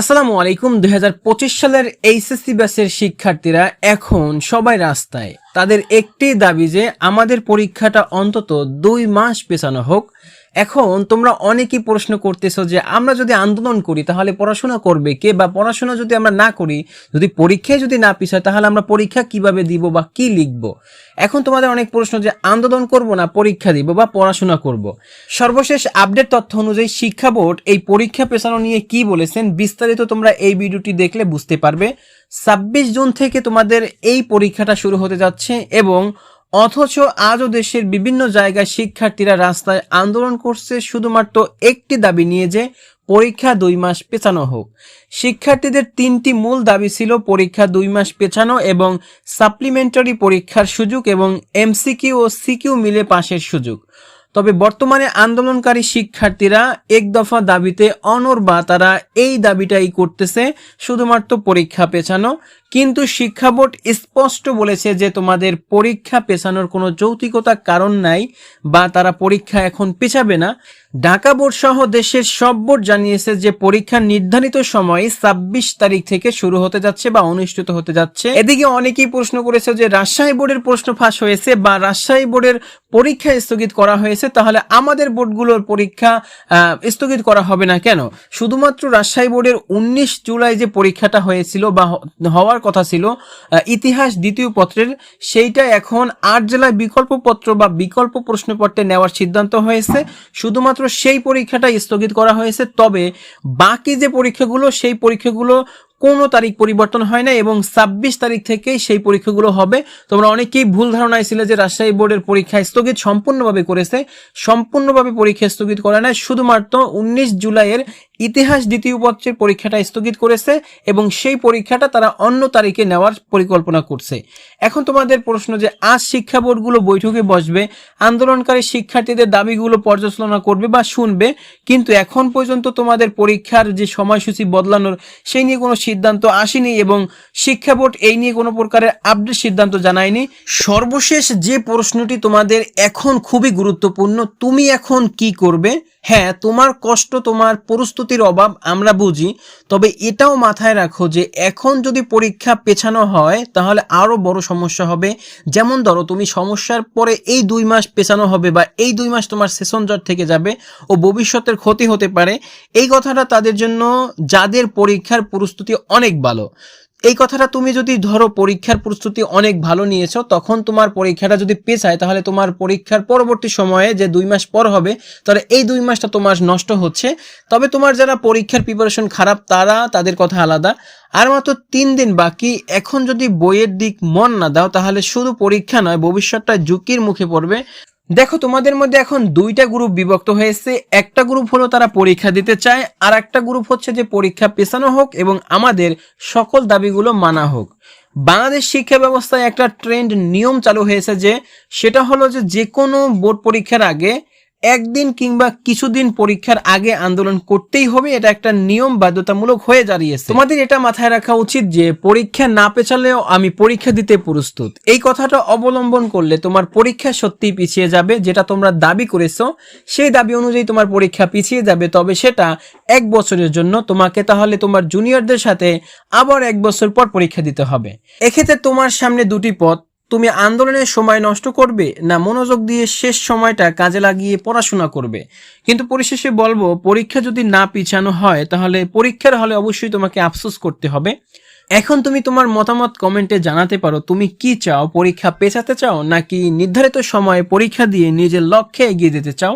আসসালামু আলাইকুম। দুই হাজার পঁচিশ সালের এইচএসসি ব্যাচের শিক্ষার্থীরা এখন সবাই রাস্তায়। তাদের একটি দাবি যে আমাদের পরীক্ষাটা অন্তত দুই মাস পেছানো হোক। এখন তোমরা অনেকেই প্রশ্ন করতেছো যে, আমরা যদি আন্দোলন করি, তাহলে পড়াশোনা করবে কে? বা, পড়াশোনা যদি আমরা না করি, যদি পরীক্ষায় যদি না পিছায়, তাহলে আমরা পরীক্ষা কীভাবে দিব বা কি লিখব? এখন তোমাদের অনেক প্রশ্ন যে, আন্দোলন করব না, পরীক্ষা দিব বা পড়াশোনা করব? সর্বশেষ আপডেট তথ্য অনুযায়ী শিক্ষা বোর্ড এই পরীক্ষা পেছানো নিয়ে কি বলেছেন, বিস্তারিত তোমরা এই ভিডিওটি দেখলে বুঝতে পারবে। ছাব্বিশ জুন থেকে তোমাদের এই পরীক্ষাটা শুরু হতে যাচ্ছে এবং অথচ আজও দেশের বিভিন্ন জায়গায় শিক্ষার্থীরা রাস্তায় আন্দোলন করছে শুধুমাত্র একটি দাবি নিয়ে যে পরীক্ষা দুই মাস পেছানো হোক। শিক্ষার্থীদের তিনটি মূল দাবি ছিল পরীক্ষা দুই মাস পেছানো এবং সাপ্লিমেন্টারি পরীক্ষার সুযোগ এবং এমসিকিউ ও সিকিউ মিলে পাশের সুযোগ। তবে বর্তমানে আন্দোলনকারী শিক্ষার্থীরা এক দফা দাবিতে অনর বা তারা এই দাবিটাই করতেছে, শুধুমাত্র পরীক্ষা পেছানো। কিন্তু শিক্ষা বোর্ড স্পষ্ট বলেছে যে তোমাদের পরীক্ষা পেছানোর কোনো যৌতিকতা কারণ নাই বা তারা পরীক্ষা এখন পেছাবে না। ঢাকা বোর্ড সহ দেশের সব বোর্ড জানিয়েছে যে পরীক্ষা নির্ধারিত সময়ে ছাব্বিশ তারিখ থেকে শুরু হতে যাচ্ছে বা অনুষ্ঠিত হতে যাচ্ছে। এদিকে অনেকেই প্রশ্ন করেছে যে রাজশাহী বোর্ডের প্রশ্ন ফাঁস হয়েছে বা রাজশাহী বোর্ডের পরীক্ষা স্থগিত করা হয়েছে তাহলে আমাদের বোর্ডগুলোর পরীক্ষা স্থগিত করা হবে না কেন? শুধুমাত্র রাজশাহী বোর্ডের উনিশ জুলাই যে পরীক্ষাটা হয়েছিল বা হওয়ার কথা ছিল ইতিহাস দ্বিতীয় পত্রের, সেইটা এখন আট জেলায় বিকল্প পত্র বা বিকল্প প্রশ্নপত্রে নেওয়ার সিদ্ধান্ত হয়েছে। শুধুমাত্র সেই পরীক্ষাটা স্থগিত করা হয়েছে। তবে বাকি যে পরীক্ষাগুলো, সেই পরীক্ষাগুলো কোনো তারিখ পরিবর্তন হয় না এবং ছাব্বিশ তারিখ থেকেই সেই পরীক্ষাগুলো হবে। তোমরা অনেকেই ভুল ধারণা ছিল যে রাজশাহী বোর্ডের পরীক্ষা স্থগিত সম্পূর্ণভাবে করেছে। সম্পূর্ণভাবে পরীক্ষা স্থগিত করা নাই। শুধুমাত্র উনিশ জুলাইয়ের ইতিহাস দ্বিতীয় পত্রের পরীক্ষাটা স্থগিত করেছে এবং সেই পরীক্ষাটা তারা অন্য তারিখে নেওয়ার পরিকল্পনা করছে। এখন তোমাদের প্রশ্ন যে, আজ শিক্ষা বোর্ডগুলো বৈঠকে বসবে, আন্দোলনকারী শিক্ষার্থীদের দাবিগুলো পর্যালোচনা করবে বা শুনবে, কিন্তু এখন পর্যন্ত তোমাদের পরীক্ষার যে সময়সূচি বদলানোর সেই নিয়ে কোনো সিদ্ধান্ত আসেনি এবং শিক্ষা বোর্ড এই নিয়ে কোনো প্রকারের আপডেট সিদ্ধান্ত জানায়নি। সর্বশেষ যে প্রশ্নটি তোমাদের এখন খুবই গুরুত্বপূর্ণ, তুমি এখন কি করবে? হ্যাঁ তোমার কষ্ট, তোমার প্রস্তুতির অভাব আমরা বুঝি, তবে এটাও মাথায় রাখো যে এখন যদি পরীক্ষা পেছানো হয়, তাহলে আরও বড় সমস্যা হবে। যেমন ধরো, তুমি সমস্যার পরে এই দুই মাস পেছানো হবে বা এই দুই মাস তোমার সেশন জট থেকে যাবে ও ভবিষ্যতের ক্ষতি হতে পারে। এই কথাটা তাদের জন্য যাদের পরীক্ষার প্রস্তুতি অনেক ভালো। এই কথাটা তুমি যদি ধরো পরীক্ষার প্রস্তুতি অনেক ভালো নিয়েছো, তখন তোমার পরীক্ষাটা যদি পেছায়, তাহলে তোমার পরীক্ষার পরবর্তী সময়ে যে দুই মাস পর হবে, তাহলে এই দুই মাসটা তোমার নষ্ট হচ্ছে। তবে তোমার যারা পরীক্ষার প্রিপারেশন খারাপ, তারা তাদের কথা আলাদা। আর মাত্র তিন দিন বাকি, এখন যদি বইয়ের দিক মন না দাও, তাহলে শুধু পরীক্ষা নয়, ভবিষ্যৎটা ঝুঁকির মুখে পড়বে। দেখো, তোমাদের মধ্যে এখন দুইটা গ্রুপ বিভক্ত হয়েছে। একটা গ্রুপ হলো তারা পরীক্ষা দিতে চায়, আর একটা গ্রুপ হচ্ছে যে পরীক্ষা পেছানো হোক এবং আমাদের সকল দাবিগুলো মানা হোক। বাংলাদেশ শিক্ষা ব্যবস্থায় একটা ট্রেন্ড নিয়ম চালু হয়েছে যে, সেটা হলো যে যে কোনো বোর্ড পরীক্ষার আগে একদিন কিংবা কিছুদিন পরীক্ষার আগে আন্দোলন করতেই হবে, এটা একটা নিয়ম বাধ্যতামূলক হয়ে দাঁড়িয়েছে। তোমাদের এটা মাথায় রাখা উচিত যে, পরীক্ষা না পেছালেও আমি পরীক্ষা দিতে প্রস্তুত। এই কথাটা অবলম্বন করলে তোমার পরীক্ষা সত্যিই পিছিয়ে যাবে, যেটা তোমরা দাবি করেছ, সেই দাবি অনুযায়ী তোমার পরীক্ষা পিছিয়ে যাবে। তবে সেটা এক বছরের জন্য, তোমাকে তাহলে তোমার জুনিয়রদের সাথে আবার এক বছর পর পরীক্ষা দিতে হবে। এক্ষেত্রে তোমার সামনে দুটি পথ। তুমি আন্দোলনের সময় নষ্ট করবে না মনোযোগ দিয়ে শেষ সময়টা কাজে লাগিয়ে পড়াশোনা করবে। কিন্তু পরিশেষে বলব, পরীক্ষা যদি না পিছানো হয়, তাহলে পরীক্ষার হলে অবশ্যই তোমাকে আফসোস করতে হবে। এখন তুমি তোমার মতামত কমেন্টে জানাতে পারো, তুমি কি চাও? পরীক্ষা পেছাতে চাও নাকি নির্ধারিত সময়ে পরীক্ষা দিয়ে নিজের লক্ষ্যে এগিয়ে যেতে চাও?